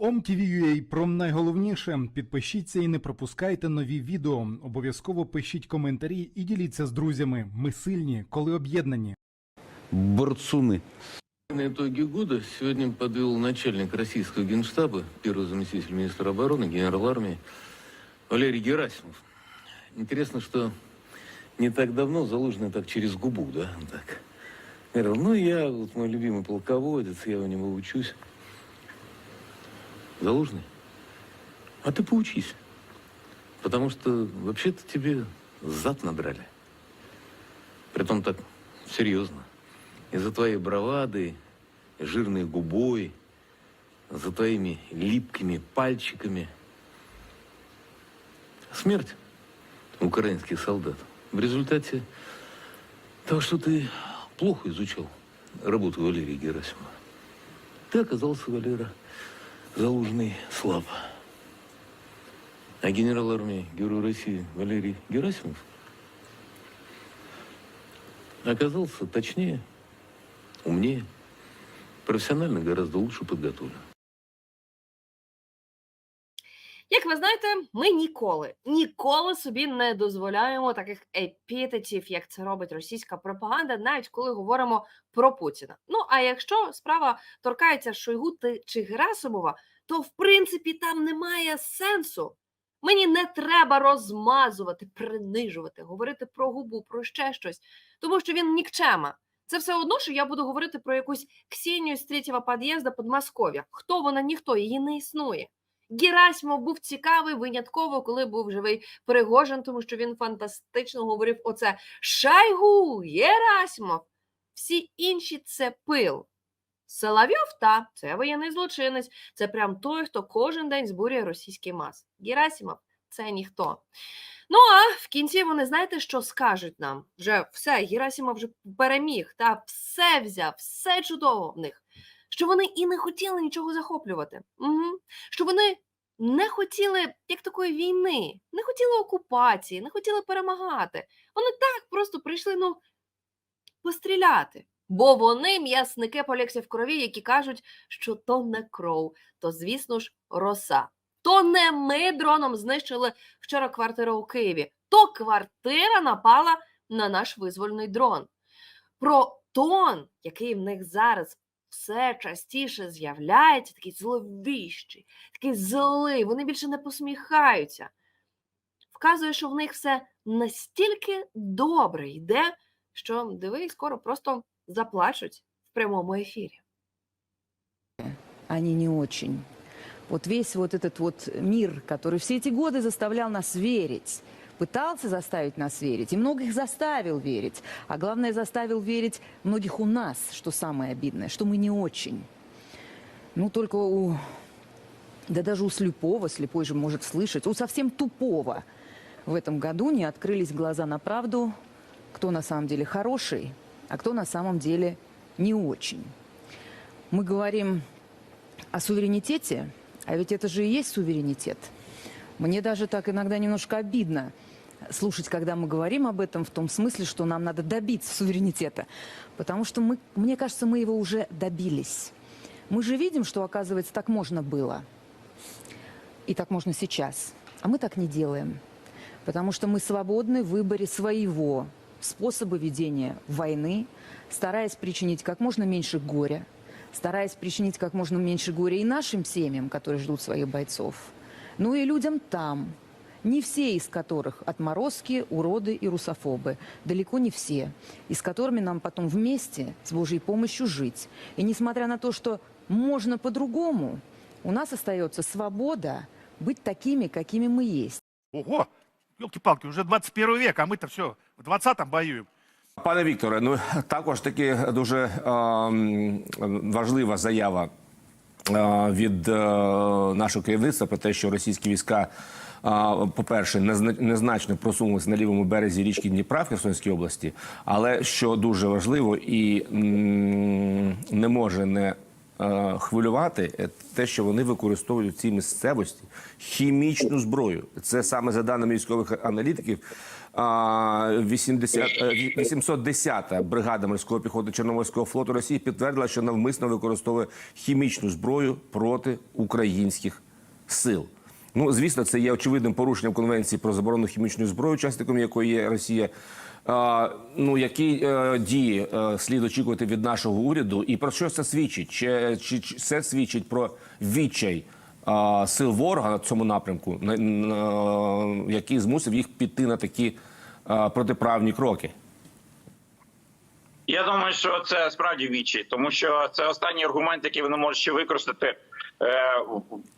OMTV.ua про найголовніше. Підпишіться і не пропускайте нові відео. Обов'язково пишіть коментарі і діліться з друзями. Ми сильні, коли об'єднані. борцуны. На итоги года сегодня подвел начальник российского генштаба, первый заместитель министра обороны, генерал армии Валерий Герасимов. Интересно, что не так давно Залужный так через губу, да, он так говорил, ну я, вот мой любимый полководец, я у него учусь. Залужный, а ты поучись, потому что вообще-то тебе зад надрали. Притом так серьезно. Из-за твоей бравады, жирной губой, за твоими липкими пальчиками. Смерть украинских солдат. В результате того, что ты плохо изучал работу Валерия Герасимова. Ты оказался, Валера, залужный слаб. А генерал армии, герой России Валерий Герасимов оказался точнее, умнее, профессионально гораздо лучше подготовлен. Як ви знаєте, ми ніколи, ніколи собі не дозволяємо таких епітетів, як це робить російська пропаганда, навіть коли говоримо про Путіна. Ну а якщо справа торкається Шойгу чи Герасимова, то в принципі там немає сенсу. Мені не треба розмазувати, принижувати, говорити про губу, про ще щось, тому що він нікчема. Це все одно, що я буду говорити про якусь Ксенію з третього під'їзду Подмосков'я. Хто вона, ніхто, її не існує. Герасимов був цікавий винятково, коли був живий Пригожин, тому що він фантастично говорив оце Шайгу, Герасимов. Всі інші це пил. Соловйов та це воєнний злочинець. Це прям той, хто кожен день збурює російський мас. Герасимов це ніхто. Ну а в кінці вони знаєте, що скажуть нам? Вже все, Герасимов вже переміг, та все взяв, все чудово в них. Що вони і не хотіли нічого захоплювати. Угу що вони не хотіли як такої війни, не хотіли окупації, не хотіли перемагати. Вони так просто прийшли ну, постріляти. Бо вони м'ясники полякся в крові, які кажуть, що то не кров, то, звісно ж, роса. То не ми дроном знищили вчора квартиру у Києві, то квартира напала на наш визвольний дрон. Про тон, який в них зараз все частіше з'являється, такий зловіщий, такий злий, вони більше не посміхаються. Вказує, що в них все настільки добре йде, що диви, скоро просто заплачуть в прямому ефірі. они не очень. Вот весь вот этот вот мир, который все эти годы заставлял нас верить, Пытался заставить нас верить, и многих заставил верить, а главное заставил верить многих у нас, что самое обидное, что мы не очень. Ну, только у... Да даже у слепого, слепой же может слышать, у совсем тупого в этом году не открылись глаза на правду, кто на самом деле хороший, а кто на самом деле не очень. Мы говорим о суверенитете, а ведь это же и есть суверенитет. Мне даже так иногда немножко обидно слушать, когда мы говорим об этом в том смысле, что нам надо добиться суверенитета. Потому что, мы, мне кажется, мы его уже добились. Мы же видим, что, оказывается, так можно было. И так можно сейчас. А мы так не делаем. Потому что мы свободны в выборе своего способа ведения войны, стараясь причинить как можно меньше горя, стараясь причинить как можно меньше горя и нашим семьям, которые ждут своих бойцов, ну и людям там, не все из которых отморозки, уроды и русофобы, далеко не все, и с которыми нам потом вместе с Божьей помощью жить. И несмотря на то, что можно по-другому, у нас остается свобода быть такими, какими мы есть. Ого! Елки-палки, уже 21 век, а мы-то все в 20-м воюем. Пане Вікторе, ну також таки дуже е, важлива заява від е, нашого керівництва про те, що російські війська, е, по-перше, незна- незначно просунулися на лівому березі річки Дніпра в Херсонській області, але що дуже важливо і не може не е, хвилювати е, те, що вони використовують в цій місцевості хімічну зброю. Це саме за даними військових аналітиків. а, 80, е, 810-та бригада морської піхоти Чорноморського флоту Росії підтвердила, що навмисно використовує хімічну зброю проти українських сил. Ну, звісно, це є очевидним порушенням конвенції про заборону хімічної зброї, учасником якої є Росія. А, ну, які е, дії е, слід очікувати від нашого уряду, і про що це свідчить? Чи, чи, чи це свідчить про відчай е, сил ворога на цьому напрямку, на, на, який змусив їх піти на такі е, протиправні кроки? Я думаю, що це справді вічі, тому що це останній аргумент, який вони можуть ще використати е,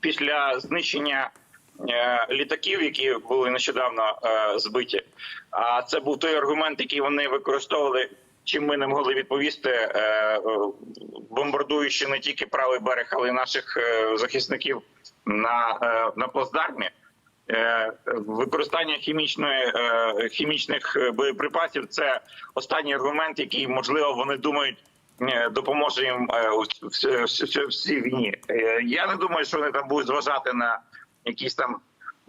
після знищення е, літаків, які були нещодавно е, збиті. А це був той аргумент, який вони використовували. Чим ми не могли відповісти, е, е, бомбардуючи не тільки правий берег, але й наших е, захисників на, е, на плацдармі. Е, Використання хімічної е, хімічних е, боєприпасів це останній аргумент, який можливо вони думають. Е, Допоможе їм е, у ц- в, в, в цій війні. Е, Я не думаю, що вони там будуть зважати на якісь там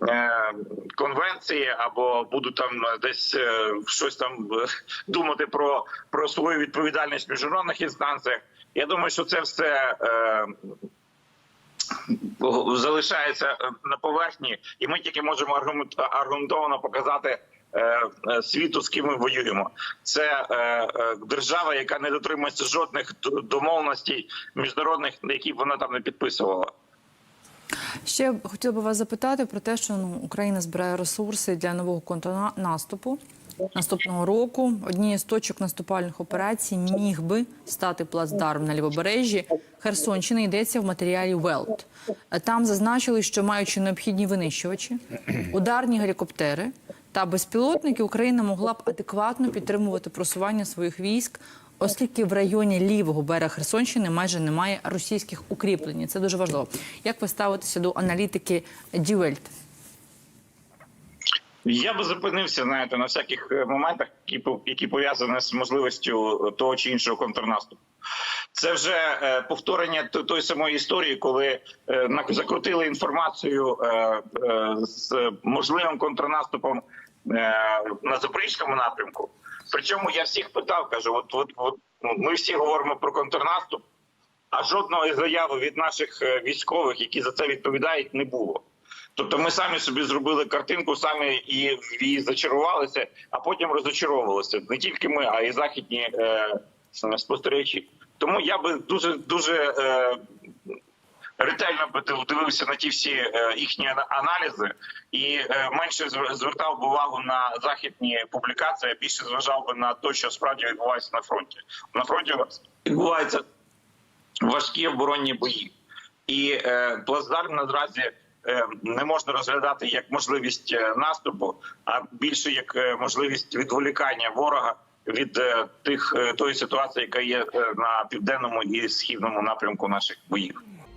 е, конвенції або будуть там десь е, щось там е, думати про, про свою відповідальність в міжнародних інстанціях. Я думаю, що це все е, залишається е, на поверхні, і ми тільки можемо аргумент- аргументовано показати е, е, світу, з ким ми воюємо. Це е, е, держава, яка не дотримується жодних домовленостей міжнародних, які вона там не підписувала. Ще хотіла би вас запитати про те, що ну, Україна збирає ресурси для нового контрнаступу наступного року. Однією з точок наступальних операцій міг би стати плацдарм на лівобережжі Херсонщини. Йдеться в матеріалі Велт. Там зазначили, що маючи необхідні винищувачі, ударні гелікоптери та безпілотники, Україна могла б адекватно підтримувати просування своїх військ. Оскільки в районі лівого берега Херсонщини майже немає російських укріплень, це дуже важливо. Як ви ставитеся до аналітики Дюельт? Я би зупинився, знаєте, на всяких е, моментах, які пов- які пов'язані з можливістю того чи іншого контрнаступу. Це вже е, повторення тої самої історії, коли е, закрутили інформацію з можливим контрнаступом на запорізькому напрямку. Причому я всіх питав, кажу: от, от, от ну, ми всі говоримо про контрнаступ, а жодної заяви від наших е, військових, які за це відповідають, не було. Тобто ми самі собі зробили картинку, самі і її зачарувалися, а потім розочаровувалися. Не тільки ми, а й західні е, спостерігачі. Тому я би дуже дуже е, ретельно дивився на ті всі е, їхні аналізи і е, менше звертав би увагу на західні публікації, а більше зважав би на те, що справді відбувається на фронті. На фронті відбуваються важкі оборонні бої. І е, плацдарм наразі не можна розглядати як можливість наступу, а більше як можливість відволікання ворога від тих тої ситуації, яка є на південному і східному напрямку наших боїв.